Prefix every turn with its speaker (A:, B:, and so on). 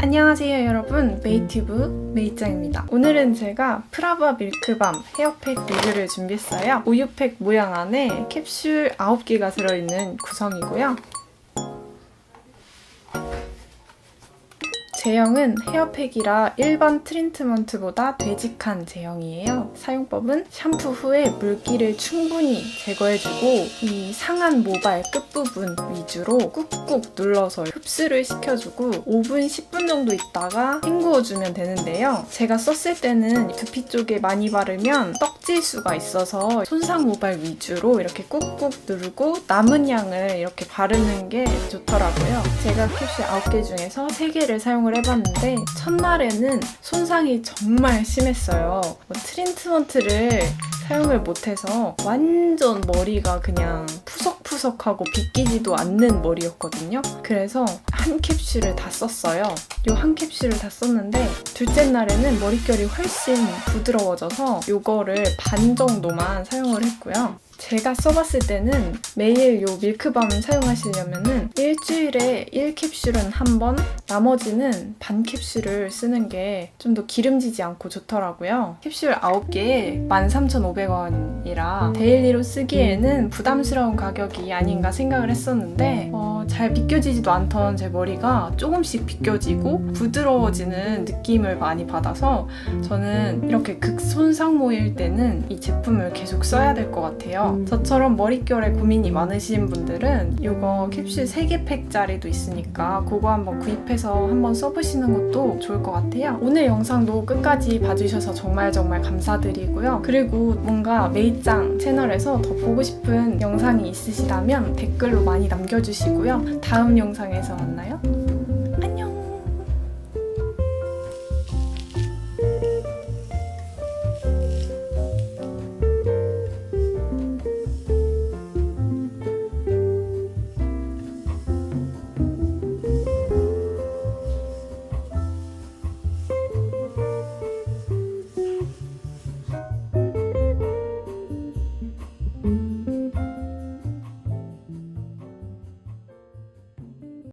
A: 안녕하세요 여러분. 메이튜브 메이짱입니다. 오늘은 제가 프라바 밀크밤 헤어팩 리뷰를 준비했어요. 우유팩 모양 안에 캡슐 9개가 들어있는 구성이고요 제형은 헤어팩이라 일반 트리트먼트보다 되직한 제형이에요. 사용법은 샴푸 후에 물기를 충분히 제거해주고 이 상한 모발 끝부분 위주로 꾹꾹 눌러서 흡수를 시켜주고 5분, 10분 정도 있다가 헹구어주면 되는데요. 제가 썼을 때는 두피 쪽에 많이 바르면 떡질 수가 있어서 손상 모발 위주로 이렇게 꾹꾹 누르고 남은 양을 이렇게 바르는 게 좋더라고요. 제가 캡슐 9개 중에서 3개를 사용을 해봤는데 첫날에는 손상이 정말 심했어요. 뭐 트리트먼트를 사용을 못해서 완전 머리가 그냥 푸석푸석하고 빗기지도 않는 머리였거든요. 그래서 한 캡슐을 다 썼어요. 요한 캡슐을 다 썼는데 둘째 날에는 머릿결이 훨씬 부드러워져서 요거를 반 정도만 사용을 했고요. 제가 써봤을 때는 매일 요 밀크밤을 사용하시려면은 일주일에 1캡슐은 한 번, 나머지는 반 캡슐을 쓰는 게 좀 더 기름지지 않고 좋더라고요. 캡슐 9개에 13,500원이라 데일리로 쓰기에는 부담스러운 가격이 아닌가 생각을 했었는데 어, 잘 비껴지지도 않던 제 머리가 조금씩 비껴지고 부드러워지는 느낌을 많이 받아서 저는 이렇게 극손상모일 때는 이 제품을 계속 써야 될 것 같아요. 저처럼 머릿결에 고민이 많으신 분들은 이거 캡슐 3개 팩짜리도 있으니까 그거 한번 구입해서 한번 써보시는 것도 좋을 것 같아요. 오늘 영상도 끝까지 봐주셔서 정말 정말 감사드리고요. 그리고 뭔가 메이짱 채널에서 더 보고 싶은 영상이 있으시다면 댓글로 많이 남겨주시고요. 다음 영상에서 만나요.